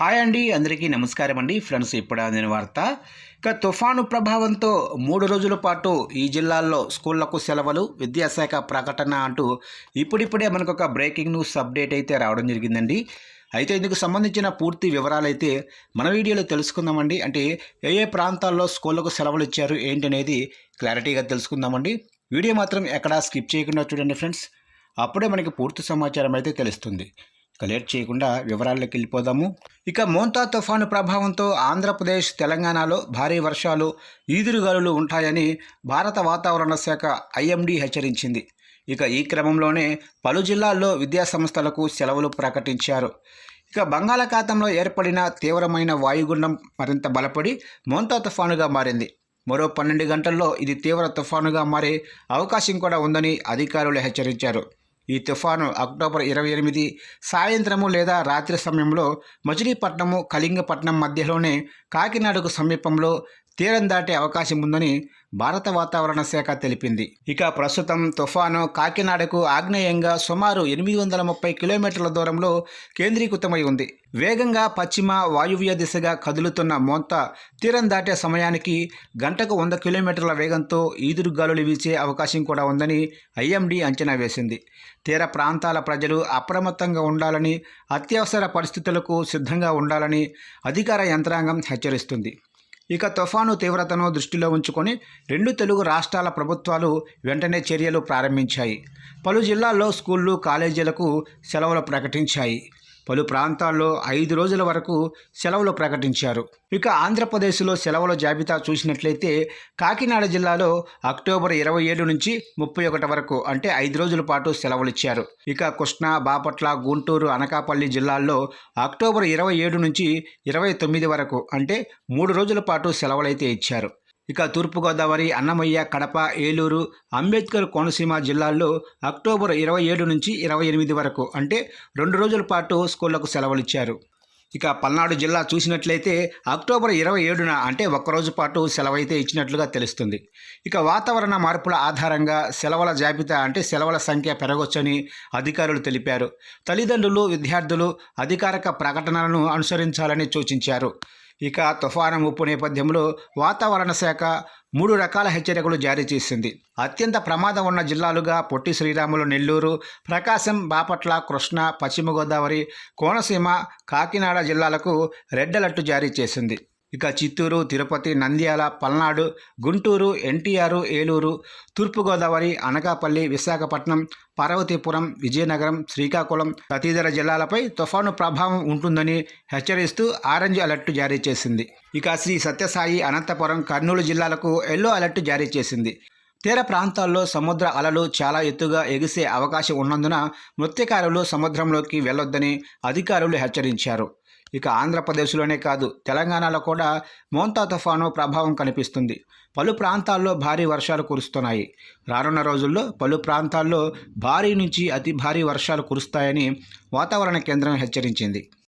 Hi అండి అందరికీ నమస్కారం అండి. ఫ్రెండ్స్ ఇప్పుడు అందిన వార్త. ఇక తుఫాను ప్రభావంతో మూడు రోజుల పాటు ఈ జిల్లాల్లో స్కూళ్ళకు సెలవులు విద్యాశాఖ ప్రకటన అంటూ ఇప్పుడిప్పుడే మనకు ఒక బ్రేకింగ్ న్యూస్ అప్డేట్ అయితే రావడం జరిగిందండి. అయితే ఇందుకు సంబంధించిన పూర్తి వివరాలు అయితే మన వీడియోలో తెలుసుకుందామండి. అంటే ఏ ఏ ప్రాంతాల్లో స్కూళ్ళకు సెలవులు ఇచ్చారు ఏంటనేది క్లారిటీగా తెలుసుకుందామండి. వీడియో మాత్రం ఎక్కడా స్కిప్ చేయకుండా చూడండి ఫ్రెండ్స్. అప్పుడే మనకి పూర్తి సమాచారం అయితే తెలుస్తుంది. ఇక లేట్ చేయకుండా వివరాల్లోకి వెళ్ళిపోదాము. ఇక మోంతా తుఫాను ప్రభావంతో ఆంధ్రప్రదేశ్ తెలంగాణలో భారీ వర్షాలు ఈదురుగాలులు ఉంటాయని భారత వాతావరణ శాఖ ఐఎండీ హెచ్చరించింది. ఇక ఈ క్రమంలోనే పలు జిల్లాల్లో విద్యాసంస్థలకు సెలవులు ప్రకటించారు. ఇక బంగాళాఖాతంలో ఏర్పడిన తీవ్రమైన వాయుగుండం మరింత బలపడి మోంతా తుఫానుగా మారింది. మరో పన్నెండు గంటల్లో ఇది తీవ్ర తుఫానుగా మారే అవకాశం కూడా ఉందని అధికారులు హెచ్చరించారు. ఈ తుఫాను అక్టోబర్ ఇరవై ఎనిమిది సాయంత్రము లేదా రాత్రి సమయంలో మచిలీపట్నము కళింగపట్నం మధ్యలోనే కాకినాడకు సమీపంలో తీరం దాటే అవకాశం ఉందని భారత వాతావరణ శాఖ తెలిపింది. ఇక ప్రస్తుతం తుఫాను కాకినాడకు ఆగ్నేయంగా సుమారు ఎనిమిది వందల ముప్పై కిలోమీటర్ల దూరంలో కేంద్రీకృతమై ఉంది. వేగంగా పశ్చిమ వాయువ్య దిశగా కదులుతున్న మోంత తీరం దాటే సమయానికి గంటకు వంద కిలోమీటర్ల వేగంతో ఈదురుగాలులు వీచే అవకాశం కూడా ఉందని ఐఎండీ అంచనా వేసింది. తీర ప్రాంతాల ప్రజలు అప్రమత్తంగా ఉండాలని అత్యవసర పరిస్థితులకు సిద్ధంగా ఉండాలని అధికార యంత్రాంగం హెచ్చరిస్తుంది. ఇక తుఫాను తీవ్రతను దృష్టిలో ఉంచుకొని రెండు తెలుగు రాష్ట్రాల ప్రభుత్వాలు వెంటనే చర్యలు ప్రారంభించాయి. పలు జిల్లాల్లో స్కూళ్ళు కాలేజీలకు సెలవులు ప్రకటించాయి. పలు ప్రాంతాల్లో ఐదు రోజుల వరకు సెలవులు ప్రకటించారు. ఇక ఆంధ్రప్రదేశ్లో సెలవుల జాబితా చూసినట్లయితే కాకినాడ జిల్లాలో అక్టోబర్ ఇరవై ఏడు నుంచి ముప్పై ఒకటి వరకు అంటే ఐదు రోజుల పాటు సెలవులు ఇచ్చారు. ఇక కృష్ణా బాపట్ల గుంటూరు అనకాపల్లి జిల్లాల్లో అక్టోబర్ ఇరవై ఏడు నుంచి ఇరవై తొమ్మిది వరకు అంటే మూడు రోజుల పాటు సెలవులైతే ఇచ్చారు. ఇక తూర్పుగోదావరి అన్నమయ్య కడప ఏలూరు అంబేద్కర్ కోనసీమ జిల్లాల్లో అక్టోబర్ ఇరవై ఏడు నుంచి ఇరవై ఎనిమిది వరకు అంటే రెండు రోజుల పాటు స్కూళ్ళకు సెలవులు ఇచ్చారు ఇక పల్నాడు జిల్లా చూసినట్లయితే అక్టోబర్ ఇరవై ఏడున అంటే ఒక్కరోజు పాటు సెలవైతే ఇచ్చినట్లుగా తెలుస్తుంది. ఇక వాతావరణ మార్పుల ఆధారంగా సెలవుల జాబితా అంటే సెలవుల సంఖ్య పెరగొచ్చని అధికారులు తెలిపారు. తల్లిదండ్రులు విద్యార్థులు అధికారిక ప్రకటనలను అనుసరించాలని సూచించారు. ఇక తుఫాను ముప్పు నేపథ్యంలో వాతావరణ శాఖ మూడు రకాల హెచ్చరికలు జారీ చేసింది. అత్యంత ప్రమాదం ఉన్న జిల్లాలుగా పొట్టి శ్రీరాములు నెల్లూరు ప్రకాశం బాపట్ల కృష్ణా పశ్చిమ గోదావరి కోనసీమ కాకినాడ జిల్లాలకు రెడ్ అలర్ట్ జారీ చేసింది. ఇక చిత్తూరు తిరుపతి నంద్యాల పల్నాడు గుంటూరు ఎన్టీఆర్ ఏలూరు తూర్పుగోదావరి అనకాపల్లి విశాఖపట్నం పార్వతీపురం విజయనగరం శ్రీకాకుళం తదితర జిల్లాలపై తుఫాను ప్రభావం ఉంటుందని హెచ్చరిస్తూ ఆరెంజ్ అలర్ట్ జారీ చేసింది. ఇక శ్రీ సత్యసాయి అనంతపురం కర్నూలు జిల్లాలకు ఎల్లో అలర్ట్ జారీ చేసింది. తీర ప్రాంతాల్లో సముద్ర అలలు చాలా ఎత్తుగా ఎగిసే అవకాశం ఉన్నందున మృత్యకారులు సముద్రంలోకి వెళ్ళొద్దని అధికారులు హెచ్చరించారు. ఇక ఆంధ్రప్రదేశ్లోనే కాదు తెలంగాణలో కూడా మోంతా తుఫాను ప్రభావం కనిపిస్తుంది. పలు ప్రాంతాల్లో భారీ వర్షాలు కురుస్తున్నాయి. రానున్న రోజుల్లో పలు ప్రాంతాల్లో భారీ నుంచి అతి భారీ వర్షాలు కురుస్తాయని వాతావరణ కేంద్రం హెచ్చరించింది.